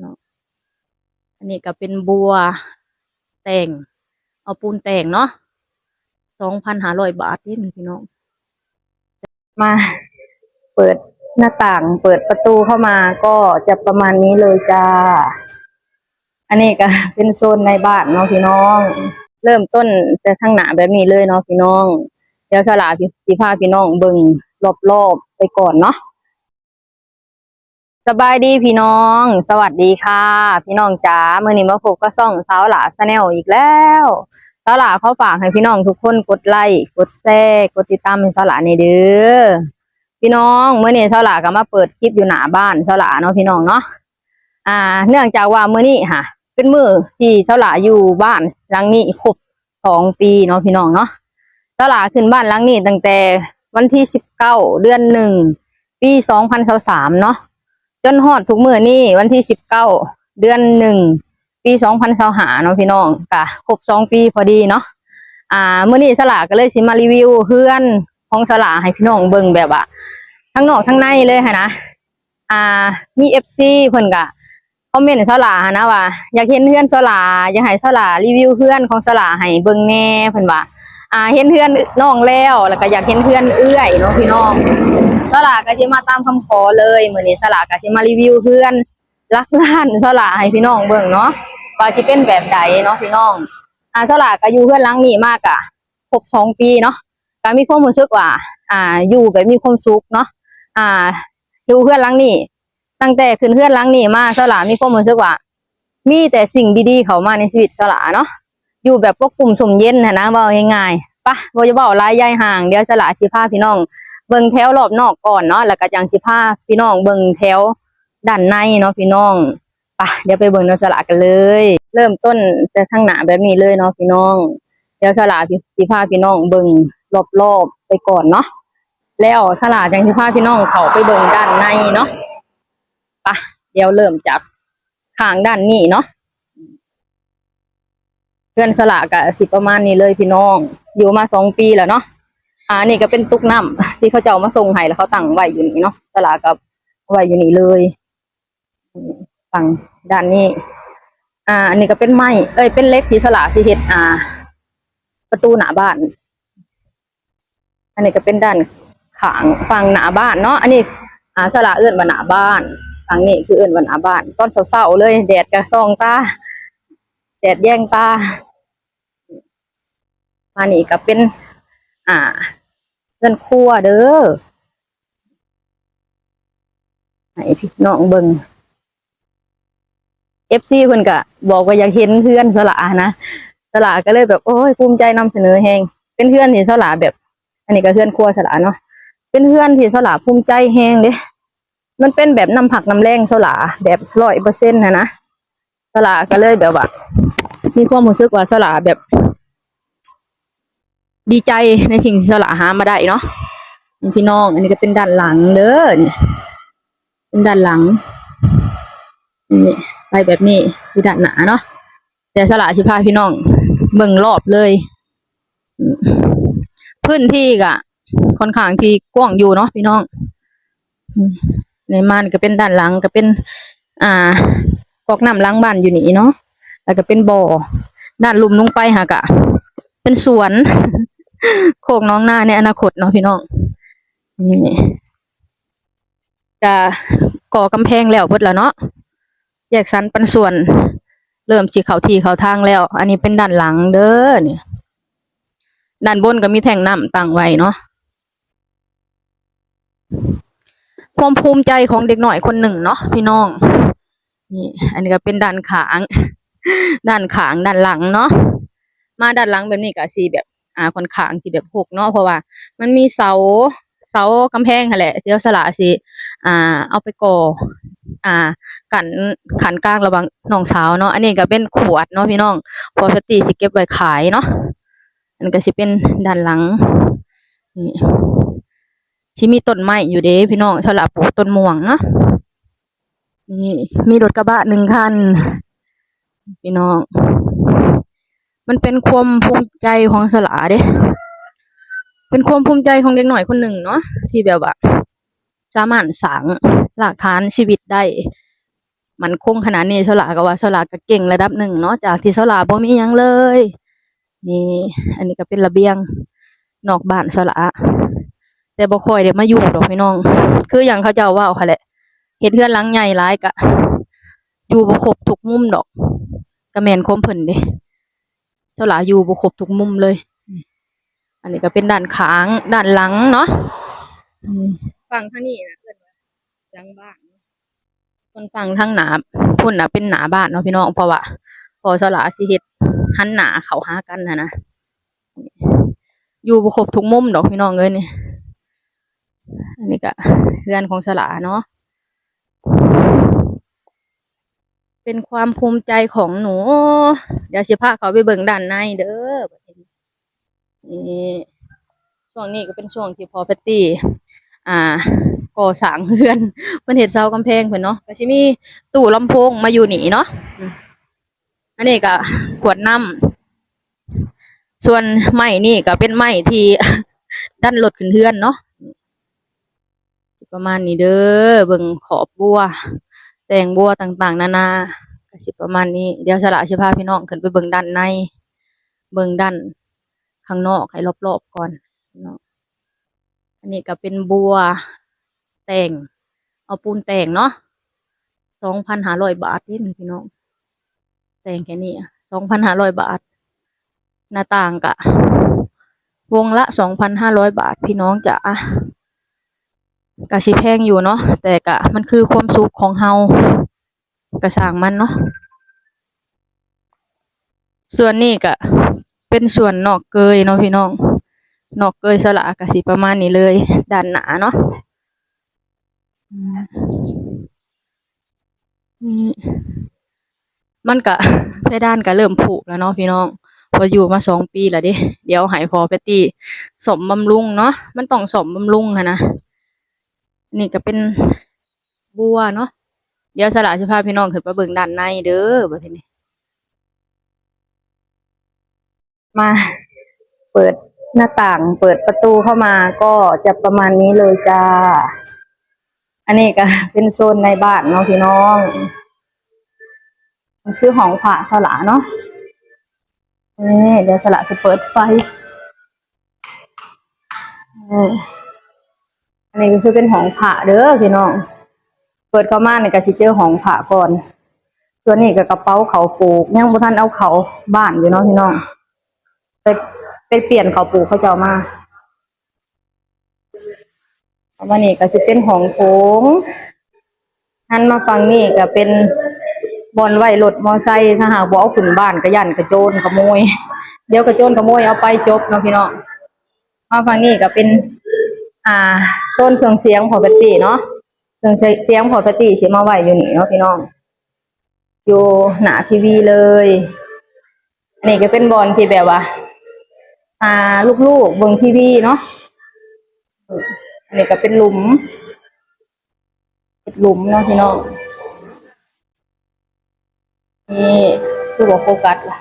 เนาะอันนี้ก็เป็นบัวแต่ง เอาปูนแต่งเนาะสองพันห้าร้อยบาทนี่พี่น้อง มา เปิดหน้าต่าง เปิดประตูเข้ามาก็จะประมาณนี้เลยจ้า อันนี้ก็เป็นโซนในบ้านเนาะพี่น้อง เริ่มต้นแต่ทางหนาแบบนี้เลยเนาะพี่น้อง เดี๋ยวสลาพี่สิพาพี่น้องเบิ่งรอบๆไปก่อนเนาะ สบายดีพี่น้อง สวัสดีค่ะ พี่น้องจ๋าเมื่อนี้มาพบก็ซ่องสาวหลาชาแนลอีกแล้วสาวหลาเขาฝากให้พี่น้องทุกคนกดไลค์กดแชร์กดติดตามให้สาวหลาในเด้อพี่น้องเมื่อนี้สาวหลาก็มาเปิดคลิปอยู่หน้าบ้านสาวหลาเนาะพี่น้องเนาะอ่า เนื่องจากว่าเมื่อนี้ค่ะ เป็นมือที่สาวหลาอยู่บ้านหลังนี้ครบสองปีเนาะพี่น้องเนาะสาวหลาขึ้นบ้านหลังนี้ตั้งแต่วันที่สิบเก้าเดือนหนึ่งปีสองพันสามเนาะ จนฮอดทุกมือนี่วันที่สิบเก้าเดือนหนึ่งปีสองพันสาหาเนาะพี่น้องค่ะครบสองปีพอดีเนาะอ่ามื่อนี้สลาก็เลยสิมารีวิวเพื่อนของสลาให้พี่น้องเบิ่งแบบว่าทั้งนอกทั้งในเลยค่ะนะอ่ามีเอฟซีเพิ่นกะคอมเมนต์สลาหนะว่าอยากเห็นเพื่อนสลาอยากให้สลารีวิวเพื่อนของสลาให้เบิ่งแน่เพิ่นว่าอ่าเห็นเพื่อนน้องแล้วแล้วก็อยากเห็นเพื่อนเอื้อยเนาะพี่น้อง ลากก็สิมาตามคำขอเลยมื้อนี้สลากก็สิมารีวิวเพื่อนรักล้านสลาให้พี่น้องเบิ่งเนาะว่าสิเป็นแบบใดเนาะพี่น้องอ่าสลากก็อยู่เพื่อนหลังนี้มากอะครบสองปีเนาะก็มีความรู้สึกว่า อ่า อยู่แบบมีความสุขเนาะอ่า อยู่เพื่อนหลังนี้ตั้งแต่ขึ้นเพื่อนหลังนี้มาสลามีความรู้สึกว่า มีแต่สิ่งดีๆเข้ามาในชีวิตสลาเนาะอยู่แบบพวกกลุ่มสมเย็นนะนะเว่าง่ายๆปะบ่จะเว้าหลายยายห่างเดี๋ยวสลาสิพาพี่น้อง เบิ่งแถวรอบนอกก่อนเนาะแล้วก็จังสิพาพี่น้องเบิ่งแถวด้านในเนาะพี่น้องปะเดี๋ยวไปเบิ่งในสลากันเลย เริ่มต้นแต่ทางหน้าแบบนี้เลยเนาะพี่น้อง เดี๋ยวสลาสิพาพี่น้องเบิ่งรอบๆไปก่อนเนาะแล้วสลาจังสิพาพี่น้องเข้าไปเบิ่งด้านในเนาะปะเดี๋ยวเริ่มจากข้างด้านนี้เนาะเพื่อนสลากะสิประมาณนี้เลยพี่น้อง อยู่มาสองปีแล้วเนาะ อ่านี่ก็เป็นตุกน้ำที่เขาจะเอามาส่งให้แล้วเขาตั้งไว้อยู่นี่เนาะตลาดกับไว้อยู่นี่เลยฝั่งด้านนี้ อ่าอันนี้ก็เป็นไม้เอ้ยเป็นเล็กที่สลาสิเฮ็ดอ่า ประตูหน้าบ้าน อันนี้ก็เป็นด้านขางฝั่งหน้าบ้านเนาะอันนี้ อ่าสลาเอื้อนว่าหน้าบ้านฝั่งนี้คือเอื้อนว่าหน้าบ้านตอนเช้าๆเลยแดดกระซองตาแดดแย่งตามานี่ก็เป็น อ่า เงินครัวเด้อให้พี่น้องเบิงเอฟซีเพิ่นก็บอกว่าอยากเห็นเพื่อนสละนะสละก็เลยแบบโอ้ยภูมิใจนำเสนอแฮงเป็นเพื่อนที่สละแบบ อันนี้ก็เพื่อนครัวสละเนาะเป็นเพื่อนที่สละภูมิใจแฮงเด้มันเป็นแบบน้ำผักน้ำแรงสละแบบร้อยเปอร์เซ็นต์นะนะสละก็เลยแบบว่ามีความรู้สึกว่าสละแบบ ดีใจในสิ่งที่สละหามาได้เนาะพี่น้อง อันนี้ก็เป็นด้านหลังเด้อนี่เป็นด้านหลังนี่ไปแบบนี้คือด้านหนาเนาะแต่สละสิพาพี่น้องเบิ่งรอบเลยพื้นที่ก็ค่อนข้างที่กว้างอยู่เนาะพี่น้องในมันก็เป็นด้านหลังก็เป็น อ่ากอกน้ำล้างบ้านอยู่นี่เนาะแล้วก็เป็นบ่อด้านลุมลงไปหากะ เป็นสวน โคกน้องหน้าในอนาคตเนาะพี่น้องนี่จะก่อกำแพงแล้วเบิดแล้วเนาะแยกสันปันส่วน เริ่มสิเขาทีเขาทางแล้ว อันนี้เป็นด้านหลังเด้อเนี่ยด้านบนก็มีแท่งน้ำตั้งไว้เนาะความภูมิใจของเด็กหน่อยคนหนึ่งเนาะพี่น้องนี่อันนี้ก็เป็นด้านขาง ด้านขางด้านหลังเนาะมาด้านหลังแบบนี้ก็สีแบบ อ่าค่อนข้างที่แบบหกเนาะเพราะว่า มันมีเสาเสากำแพงค่ะแหละเดี๋ยวสละสิอ่า เอาไปก่ออ่ากันขันกลางระวังน้องสาวเนาะอันนี้ก็เป็นขวดเนาะพี่น้อง พอสติสิเก็บไว้ขายเนาะอันก็สิเป็นด้านหลังนี่สิมีต้นไม้อยู่เด้พี่น้องสละปลูกต้นม่วงเนาะนี่มีรถกระบะหนึ่งคัน พี่น้อง มันเป็นความภูมิใจของสลาเด้ เป็นความภูมิใจของเด็กหน่อยคนหนึ่งเนาะที่แบบว่าสามารถสร้างหลักฐานชีวิตได้ มันคงขนาดนี้สลาก็ว่าสลาก็เก่งระดับหนึ่งเนาะจากที่สลาบ่มียังเลย นี่ อันนี้ก็เป็นระเบียงนอกบ้านสลาแต่บ่ค่อยได้มาอยู่ดอกพี่น้อง คืออย่างเขาเจ้าว่าค่ะแหละเฮ็ดเรื่อนหลังใหญ่หลายก็อยู่บ่ครบทุกมุมดอกก็แมนคมเพิ่นเด้ สลาอยู่บ่ครบทุกมุมเลย อันนี้ก็เป็นด้านข้างด้านหลังเนาะอืมฝั่งทางนี้นะเพิ่นว่าหลังบ้านคนฟังทั้งหนาพุ่นน่ะเป็นหนาบ้านเนาะพี่น้องเพราะว่าพอสละสิเฮ็ดหันหนาเขาหากันนะนะอยู่บ่ครบทุกมุมดอกพี่น้องเอ้ยนี่อันนี้ก็เรือนของสละเนาะ เป็นความภูมิใจของหนู เดี๋ยวสิพาเขาไปเบิ่งด้านในเด้อนี่ช่วงนี้ก็เป็นช่วงที่พอแพตตี้อ่าก่อสร้างเรือนเพิ่นเฮ็ดเสากำแพงเพิ่นเนาะก็สิมีตู้ลำโพงมาอยู่หนีเนาะอันนี้ก็ขวดน้ำส่วนไม้นี่ก็เป็นไม้ที่ดันรถขึ้นเรือนเนาะประมาณนี้เด้อเบิ่งขอบบัว แต่งบัวต่างๆ นานาก็สิประมาณนี้เดี๋ยวสละสิพาพี่น้องขึ้นไปเบิ่งด้านใน เบิ่งด้านข้างนอกให้รอบๆก่อนเนาะอันนี้ก็เป็นบัวแต่ง เอาปูนแต่งเนาะสองพันห้าร้อยบาทนี่นี่พี่น้อง แต่งแค่นี้สองพันห้าร้อยบาท หน้าต่างกะ วงละสองพันห้าร้อยบาทพี่น้องจะ กะสิแพงอยู่เนาะแต่กะมันคือความสุขของเฮากะสร้างมันเนาะส่วนนี้กะเป็นส่วนนอกเกยเนาะพี่น้อง นอกเกยสละกะสิประมาณนี้เลยด้านหนาเนาะมันก็เพด้านก็เริ่มผุแล้วเนาะพี่น้องพออยู่มาสองปีแล้วดิเดี๋ยวหายพอไปตีสมบำรุงเนาะมันต้องสมบำรุงค่ะนะ นี่ก็เป็นบัวเนาะเดี๋ยวสละจะพาพี่น้องขึ้นไปเบิ่งด้านในเด้อบัดนี้ มา เปิดหน้าต่าง เปิดประตูเข้ามาก็จะประมาณนี้เลยจ้า อันนี้ก็เป็นโซนในบ้านเนาะพี่น้องมันคือห้องผ่าสละเนาะนี่เดี๋ยวสละจะเปิดไฟนี่ อันนี้ก็คือเป็นห้องผ่าเด้อพี่น้อง เปิดเข้ามาเนี่ยก็สิเจอห้องผ่าก่อนตัวนี้ก็กระเป๋าเขาปลูกยังบ่ทันเอาเขาบ้านอยู่เนาะพี่น้องไปไปเปลี่ยนเขาปลูกเขาจะเอามานนี้ก็สิเป็นห้องโถงหันมาฟังนี่ก็เป็นบอนไว้รถมอไซค์ถ้าหากบ่เอาขึ้นบ้านก็ยันกระโจนขโมย เดี๋ยวกระโจนขโมยเอาไปจบเนาะพี่น้องมาฟังนี่ก็เป็น อ่าโซนเครื่องเสียงพอปกติเนาะเครื่องเสียงพอปกติสิมาไหวอยู่นี่เนาะพี่น้อง อยู่หน้าทีวีเลยอันนี้ก็เป็นบอลที่แบบว่า อ่า ลูกๆเบิ่งทีวีเนาะอันนี้ก็เป็นหลุมหลุมเนาะพี่น้องนี่คือบอกโฟกัสล่ะ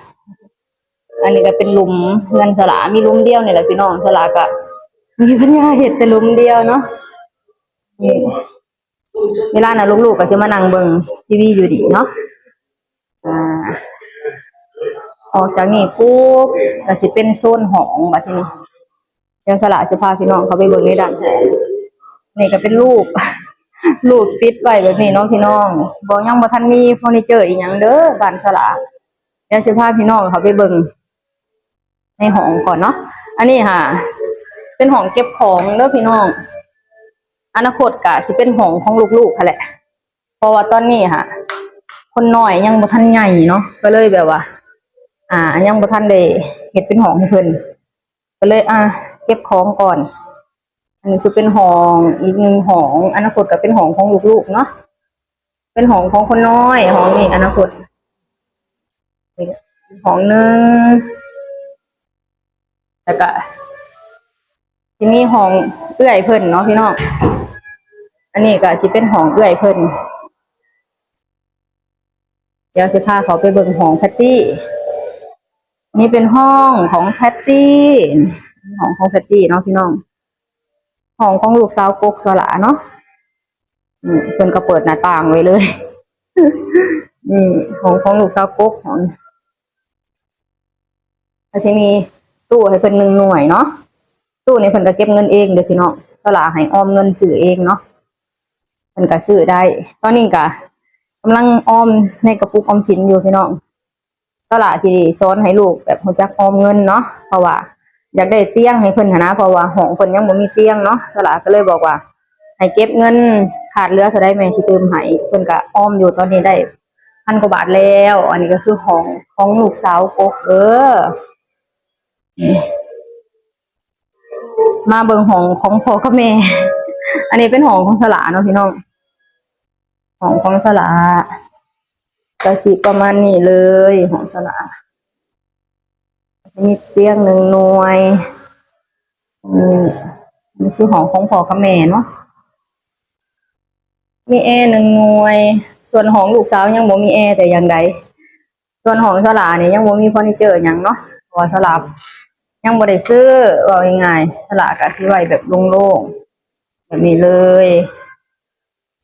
อันนี้ก็เป็นหลุมเงินสลามีหลุมเดียวนี่แหละพี่น้องสลากะ มีปัญญาเห็ดแต่ลุมเดียวเนาะเวลาน่ะลูกๆก็จะมานั่งเบิ่งทีวีอยู่ดีเนาะอ่าออกจากนี่ปุ๊บก็สิเป็นโซนห้องบัดนี้เดี๋ยวสละจะพาพี่น้องเขาไปเบิ่งในด้านแท้นี่ก็เป็นรูปรูปปิดไว้แบบนี้เนาะพี่น้องบ่ยังบ่ทันมีเฟอร์นิเจอร์อีหยังเด้อบ้านสละเดี๋ยวสิพาพี่น้องเขาไปเบิ่งในห้องก่อนเนาะอันนี้ค่ะ เป็นห้องเก็บของเด้อพี่น้อง อนาคตก็สิเป็นห้องของลูกๆค่ะแหละ เพราะว่าตอนนี้ค่ะ คนน้อยยังบ่ทันใหญ่เนาะก็เลยแบบว่า อ่า ยังบ่ทันได้เฮ็ดเป็นห้องให้เพิ่นก็เลย อ่า เก็บของก่อน อันนี้คือเป็นห้องอีกหนึ่งห้อง อนาคตก็เป็นห้องของลูกๆเนาะเป็นห้องของคนน้อยห้องนี้อนาคตนี่ห้องหนึ่งแล้วก็ ที่มีห้องเอื้อยเพิ่นเนาะพี่น้อง อันนี้ก็สิเป็นห้องเอื้อยเพิ่น เดี๋ยวสิพาเขาไปเบิ่งห้องแพตตี้ นี่เป็นห้องของแพตตี้ห้องของแพตตี้เนาะพี่น้อง ห้องของลูกสาวกกสลาเนาะเพิ่นก็เปิดหน้าต่างไว้เลย นี่ของของลูกสาวกกของอาชิมีตู้ให้เพิ่นหนึ่งหน่วยเนาะ ตู้นี่เพิ่นก็เก็บเงินเองเด้อพี่น้องสลาให้ออมเงินซื้อเองเนาะเพิ่นก็ซื้อได้ ตอนนี้ก็กำลังออมในกระปุกออมสินอยู่พี่น้องสลาสิสอนให้ลูกแบบรู้จักออมเงินเนาะเพราะว่า อยากได้เตียงให้เพิ่นนนะเพราะว่าห้องเพิ่นยังบ่มีเตียงเนาะสลาก็เลยบอกว่า ให้เก็บเงินขาดเหลือเท่าใดแม่สิเติมให้เพิ่นก็ออมอยู่ตอนนี้ได้พันกว่าบาทแล้ว อันนี้ก็คือของของลูกสาวกกเออ มาเบิ่งของของพ่อกับแม่ อันนี้เป็นของของสลาเนาะพี่น้องของของสลาก็สิประมาณนี้เลยของสลามีเตียงหนึ่งหน่วยนี่นี่คือของของพ่อกับแม่เนาะมีแอร์หนึ่งหน่วย ส่วนของลูกสาวยังบ่มีแอร์แต่อย่างใดส่วนของสลาเนี่ยยังบ่มีเฟอร์นิเจอร์หยังเนาะว่าสลา ยังบ่ได้ซื้อว่าง่ายๆสลาก็สิไว้แบบโล่งๆแบบนี้เลย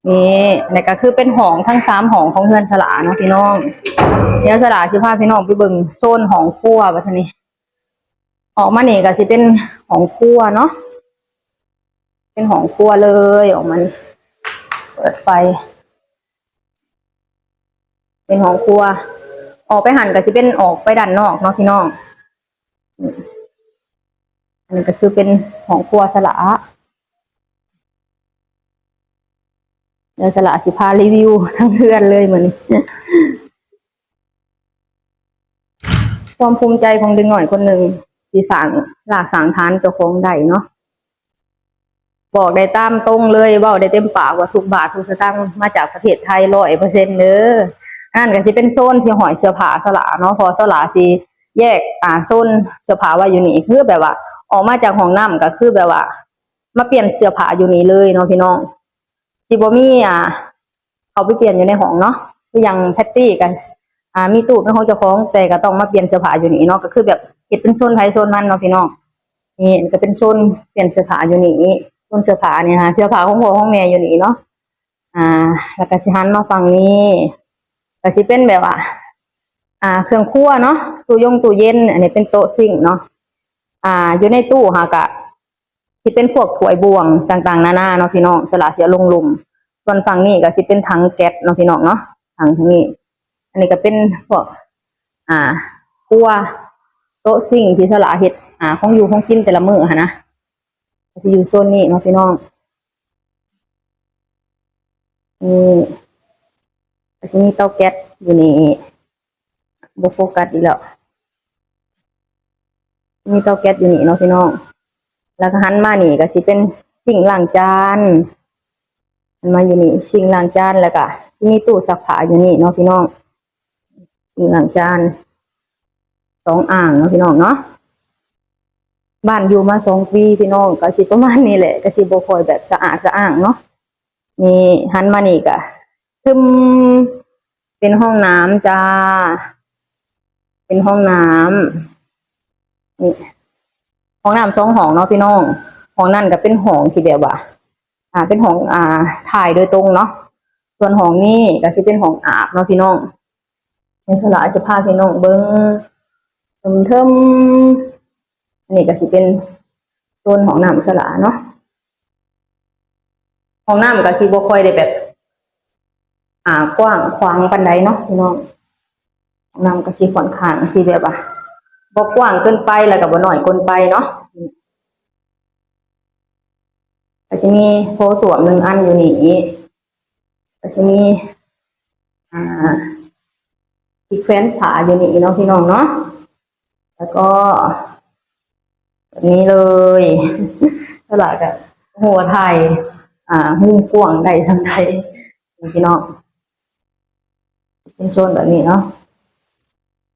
นี่นี่ก็คือเป็นห้องทั้งสามห้องของเพื่อนสลาเนาะพี่น้องเดี๋ยวสลาสิพาพี่น้องไปเบิ่งโซนห้องครัวบัดนี้ ออกมานี่ก็สิเป็นห้องครัวเนาะเป็นห้องครัวเลยออกมานี่เปิดไฟ เป็นห้องครัว ออกไปหันก็สิเป็นออกไปด้านนอกเนาะพี่น้อง มันนี้ก็คือเป็นห้องครัวสละเดี๋ยวสละสิพารีวิวทั้งเพื่อนเลยเหมือนความภูมิใจของเด็กหน่อยคนหนึ่งที่สั่งหลากสั่งทานเจ้าของใดเนาะบอกได้ตามตรงเลยว่าได้เต็มปากว่าทุกบาททุกสตางค์มาจากประเทศไทยร้อยเปอร์เซ็นต์เด้อนั่นก็สิเป็นโซนที่หอยเสื้อผ้าสละเนาะพอสละสิแยกอ่าโซนเสื้อผ้าไว้อยู่นี่คือแบบว่า ออกมาจากห้องน้ำก็คือแบบว่า มาเปลี่ยนเสื้อผ้าอยู่นี่เลยเนาะพี่น้องสิบมี่อ่าเอาไปเปลี่ยนอยู่ในห้องเนาะคือย่างแพตตี้กันอ่ามีตู้เป็นของเจ้าของแต่ก็ต้องมาเปลี่ยนเสื้อผ้าอยู่นี่เนาะก็คือแบบเฮ็ดเป็นโซนไทยโซนมันเนาะพี่น้องนี่ก็เป็นโซนเปลี่ยนเสื้อผ้าอยู่นี่โซนเสื้อผ้าเนี่ยฮะเสื้อผ้าของพ่อของแม่อยู่นี่เนาะอ่า แล้วก็สิหันมาฝั่งนี้ก็สิเป็นแบบว่าอ่า เครื่องครัวเนาะตู้ยงตู้เย็น อันนี้เป็นโต๊ะซิ่งเนาะ อ่า อยู่ในตู้ค่ะกะที่เป็นพวกถ้วยบวงต่างๆ นานาเนาะพี่น้องสละเสียลงลุมส่วนฝั่งนี้ก็สิเป็นถังแก๊สเนาะพี่น้องเนาะถังทางนี้ อันนี้ก็เป็นพวก อ่าครัวโต๊ะสิ่งที่สละเฮ็ดอ่าของอยู่ของกินแต่ละมื้อหันนะก็สิอยู่โซนนี้เนาะพี่น้องนี่ก็สิมีเตาแก๊สอยู่นี่บโฟกัสอีกแล้ว มีเตาแก๊สอยู่นี่เนาะพี่น้อง แล้วก็หันมานี่ก็สิเป็นสิ่งล้างจานหันมาอยู่นี่สิ่งล้างจานแล้วก็สิมีตู้ซักผ้าอยู่นี่เนาะพี่น้องสิ่งล้างจานสองอ่างเนาะพี่น้องเนาะบ้านอยู่มาสองปีพี่น้องก็สิประมาณนี้แหละก็สิบ่ค่อยแบบสะอาดสะอ้างเนาะนี่หันมานี่ก็ทึมเป็นห้องน้ำจ้า เป็นห้องน้ำ นี่ห้องน้ำสองห้องเนาะพี่น้องห้องนั่นก็เป็นห้องที่แบบว่า อ่า เป็นห้องอ่า ถ่ายโดยตรงเนาะส่วนห้องนี้ก็จะเป็นห้องอาบเนาะพี่น้องในสลาจะพาพี่น้องเบิ้งเทิมเทิมอันนี้ก็สิเป็นโซนห้องน้ำสลาเนาะห้องน้ำก็สิบ่ค่อยได้แบบ อ่ากว้างขวางปานใดเนาะพี่น้องห้องน้ำก็สิค่อนขางสิแบบว่า บ่กว้างเกินไปแล้วก็บ่น้อยเกินไปเนาะก็จะมีโถส้วมหนึ่งอันอยู่นี่ก็จะมี อ่าที่แคว้นผาอยู่นี่เนาะพี่น้องเนาะแล้วก็แบบนี้เลยตลาดกับหัวไทย อ่ามุมกว้างใดสังใดนี่พี่น้องเป็นโซนแบบนี้เนาะ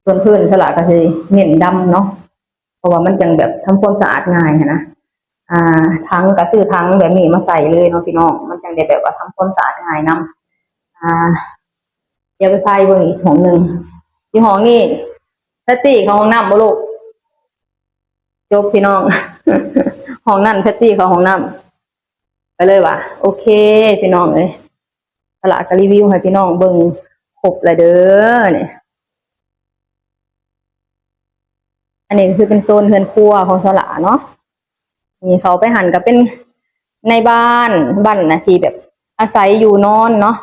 ส่วนพื้นสลัดก็คือเน้นดำเนาะเพราะว่ามันจังแบบทำความสะอาดง่ายนะอ่าทั้งก็ซื้อทั้งแบบนี้มาใส่เลยเนาะพี่น้องมันจังได้แบบว่าทำความสะอาดง่ายนํอ่าเดี๋ยวไปพายเบิ่งอีกห้องหนึ่งที่ห้องนี้แพตตี้เขาห้องน้ำบ่ลูกจบพี่น้องห้องนั่นแพตตี้เขาห้องน้ำไปเลยว่ะโอเค พี่น้องเลยสละก็รีวิวให้พี่น้องเบิ่งครบเลยเด้อเนี่ย นนี้คือเป็นโซนเฮือนครัวของสละเนาะนี่เขาไปหันก็เป็นในบ้านบ้านนะที่แบบ อาศัยอยู่นอนเนาะ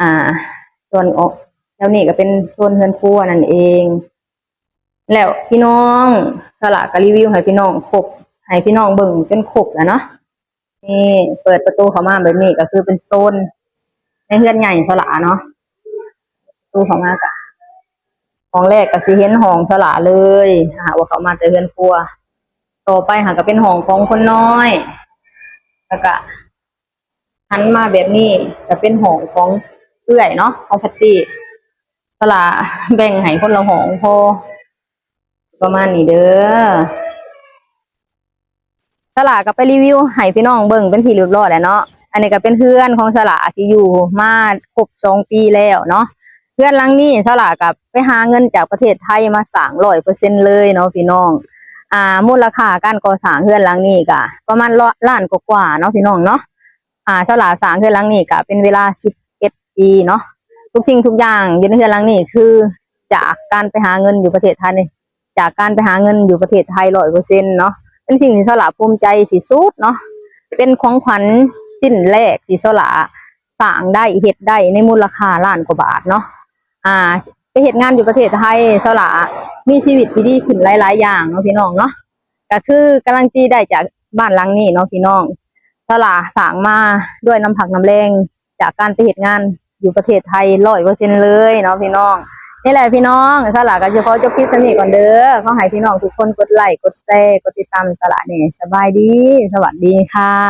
อ่า ส่วนออกแล้วนี่ก็เป็นโซนเฮือนครัวนั่นเอง แล้วพี่น้องสละก็รีวิวให้พี่น้องครบให้พี่น้องเบิ่งจนครบแล้วเนาะนี่เปิดประตูเข้ามาแบบนี้ก็คือเป็นโซนในเฮือนใหญ่สละเนาะประตูเข้ามากะ ห้องแรกก็สิเห็นห้องสละเลยหาว่าเขามาแต่เฮือนครัว ต่อไปหาก็เป็นห้องของคนน้อยแล้วก็หันมาแบบนี้ก็เป็นห้องของเอื้อยเนาะของพัตตี้สละแบ่งให้คนละห้องพอประมาณนี้เด้อสลาก็ไปรีวิวให้พี่น้องเบิ่งเป็นที่เรียบร้อยแล้วเนาะอันนี้ก็เป็นเพื่อนของสลาที่อยู่มาครบสองปีแล้วเนาะ เพื่อนลังนี้สลากับไปหาเงินจากประเทศไทยมาสร้างร้อยเปอร์เซ็นเลยเนาะพี่น้อง อ่า มูลค่าการก่อสร้างเพื่อนลังนี้ก็ประมาณล้านกว่าเนาะพี่น้องเนาะอ่าสลาสร้างเพื่อนลังนี้ก็เป็นเวลาสิบเอ็ดปีเนาะทุกสิ่งทุกอย่างอยู่ในเพื่อนลังนี้คือจากการไปหาเงินอยู่ประเทศไทยจากการไปหาเงินอยู่ประเทศไทยร้อยเปอร์เซ็นเนาะเป็นสิ่งที่สละภูมิใจสิสุดเนาะเป็นของขวัญสิ้นแรกที่สละสร้างได้เฮ็ดได้ในมูลค่าล้านกว่าบาทเนาะ อ่า ไปเฮ็ดงานอยู่ประเทศไทยสละมีชีวิตที่ดีขึ้นหลาย ๆ อย่างเนาะพี่น้องเนาะก็คือกำลังจีได้จากบ้านหลังนี้เนาะพี่น้องสละสางมาด้วยน้ำผักน้ำแรงจากการไปเฮ็ดงานอยู่ประเทศไทยร้อยเปอร์เซ็นเลยเนาะพี่น้องนี่แหละพี่น้องสละก็จะขอจบคลิปสนิทก่อนเด้อขอให้พี่น้องทุกคนกดไลค์กดแชร์กดติดตามสละเนี่ยสบายดี สวัสดีค่ะ